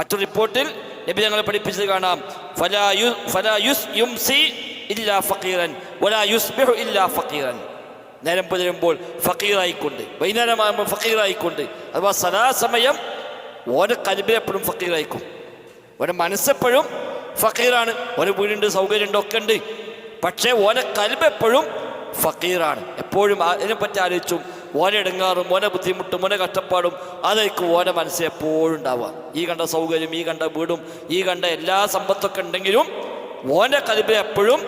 മറ്റൊരു റിപ്പോർട്ടിൽ നബി ഞങ്ങളെ പഠിപ്പിച്ചത് കാണാം. ഇല്ലാ ഫക്കീറൻ യുസ്ബിഹു ഇല്ലാ ഫക്കീറൻ നേരം പുലരുമ്പോൾ ഫക്കീറായിക്കൊണ്ട് വൈകുന്നേരമാകുമ്പോൾ ഫക്കീറായിക്കൊണ്ട് അഥവാ സദാസമയം ഓരോ ഫഖീറായിക്കും. ഫക്കീറായിക്കും ഓരോ മനസ്സെപ്പോഴും ഫക്കീറാണ് ഓരോ വീടുണ്ട് സൗകര്യമുണ്ട് ഒക്കെ ഉണ്ട് പക്ഷേ ഓരോ കൽബ് എപ്പോഴും ഫക്കീറാണ്. എപ്പോഴും അതിനെ അതിനെപ്പറ്റി ആലോചിച്ചും ഓനെ ഇടങ്ങാറും ഓരോ ബുദ്ധിമുട്ടും ഓരോ കഷ്ടപ്പാടും അതായിരിക്കും ഓനെ മനസ്സിൽ എപ്പോഴും ഉണ്ടാവുക. ഈ കണ്ട സൗകര്യം ഈ കണ്ട വീടും ഈ കണ്ട എല്ലാ സമ്പത്തൊക്കെ ഉണ്ടെങ്കിലും ഓന്റെ കൽബിൽ എപ്പോഴും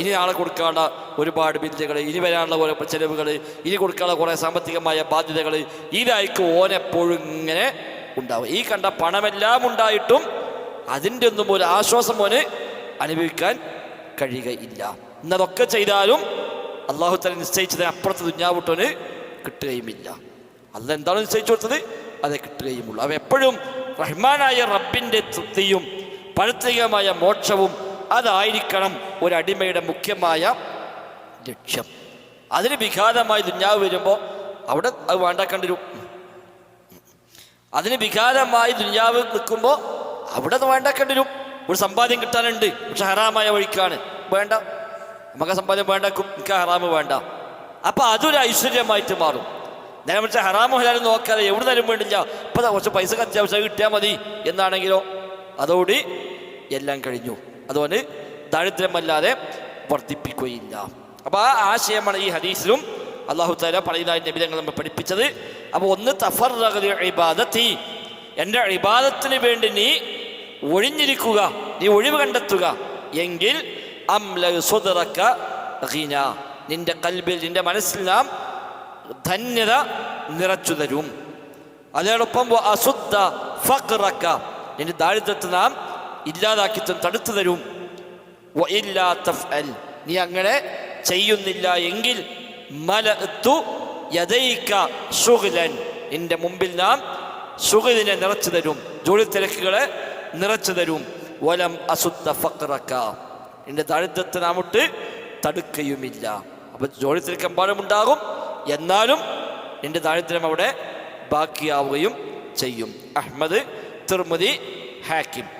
ഇനി നാളെ കൊടുക്കാനുള്ള ഒരുപാട് ബില്ലുകൾ ഇനി വരാനുള്ള ഓരോ ചെലവുകൾ ഇനി കൊടുക്കാനുള്ള കുറേ സാമ്പത്തികമായ ബാധ്യതകൾ ഇതായിരിക്കും ഓനെപ്പോഴും ഇങ്ങനെ ഉണ്ടാവുക. ഈ കണ്ട പണമെല്ലാം ഉണ്ടായിട്ടും അതിന്റെ ഒന്നും ഒരു ആശ്വാസം ഓന് അനുഭവിക്കാൻ കഴിയുകയില്ല. എന്നതൊക്കെ ചെയ്താലും അള്ളാഹു തല നിശ്ചയിച്ചതിന് അപ്പുറത്ത് ദുഞ്ഞാവിട്ടോന് കിട്ടുകയുമില്ല. അല്ല എന്താണ് നിശ്ചയിച്ചു കൊടുത്തത്? അതേ കിട്ടുകയുമുള്ളൂ. അവ എപ്പോഴും റഹ്മാനായ റബ്ബിന്റെ തൃപ്തിയും പഴുത്തികമായ മോക്ഷവും അതായിരിക്കണം ഒരടിമയുടെ മുഖ്യമായ ലക്ഷ്യം. അതിന് വിഘാതമായി ദുഞ്ഞാവ് വരുമ്പോൾ അവിടെ അത് വേണ്ടാക്കേണ്ടി വരും അതിന് വിഘാതമായി ദുനിയാവ് നിൽക്കുമ്പോൾ അവിടെ അത് വേണ്ടാക്കേണ്ടി വരും ഒരു സമ്പാദ്യം കിട്ടാനുണ്ട്. പക്ഷെ ഹറാമായ വഴിക്കാണ്. വേണ്ട. നമുക്ക് വേണ്ട എനിക്ക് ഹറാമ് വേണ്ട. അപ്പോൾ അതൊരു ഐശ്വര്യമായിട്ട് മാറും. നേരെ മറിച്ച് ഹറാമോ ഹലാലും നോക്കാതെ എവിടെ നിന്നും വേണ്ടില്ല. ഇപ്പൊ കുറച്ച് പൈസ അത്യാവശ്യം കിട്ടിയാൽ മതി എന്നാണെങ്കിലോ? അതോടി എല്ലാം കഴിഞ്ഞു. അതുകൊണ്ട് ദാരിദ്ര്യമല്ലാതെ വർദ്ധിപ്പിക്കുകയില്ല. അപ്പോൾ ആ ആശയമാണ് ഈ ഹദീസിലും അള്ളാഹു താല പറയുന്നതായി നബിതങ്ങൾ നമ്മൾ പഠിപ്പിച്ചത്. അപ്പോൾ ഒന്ന് തഫർ ഇബാദത്തി. എന്റെ ഇബാദത്തിന് വേണ്ടി നീ ഒഴിഞ്ഞിരിക്കുക നീ ഒഴിവ് കണ്ടെത്തുക. എങ്കിൽ. നിന്റെ കൽബിൽ നിന്റെ മനസ്സിൽ നാം ധന്യത നിറച്ചു തരും. അതോടൊപ്പം നിന്റെ ദാരിദ്ര്യത്തെ നാം ഇല്ലാതാക്കി തടുത്തു തരും. നീ അങ്ങനെ ചെയ്യുന്നില്ല എങ്കിൽ നിന്റെ മുമ്പിൽ നാം ശുഗലിനെ നിറച്ചു തരും. ജോലി തിരക്കുകളെ നിറച്ചു തരും. വലം അസുദ്ധ ഫക്രക്ക നിന്റെ ദാരിദ്ര്യത്തെ തടുക്കുകയുമില്ല അപ്പൊ ജോലി തിരക്കെമ്പാടും ഉണ്ടാകും എന്നാലും നിന്റെ ദാരിദ്ര്യം അവിടെ ബാക്കിയാവുകയും ചെയ്യും. അഹമ്മദ് തിർമുദി ഹാക്കിം.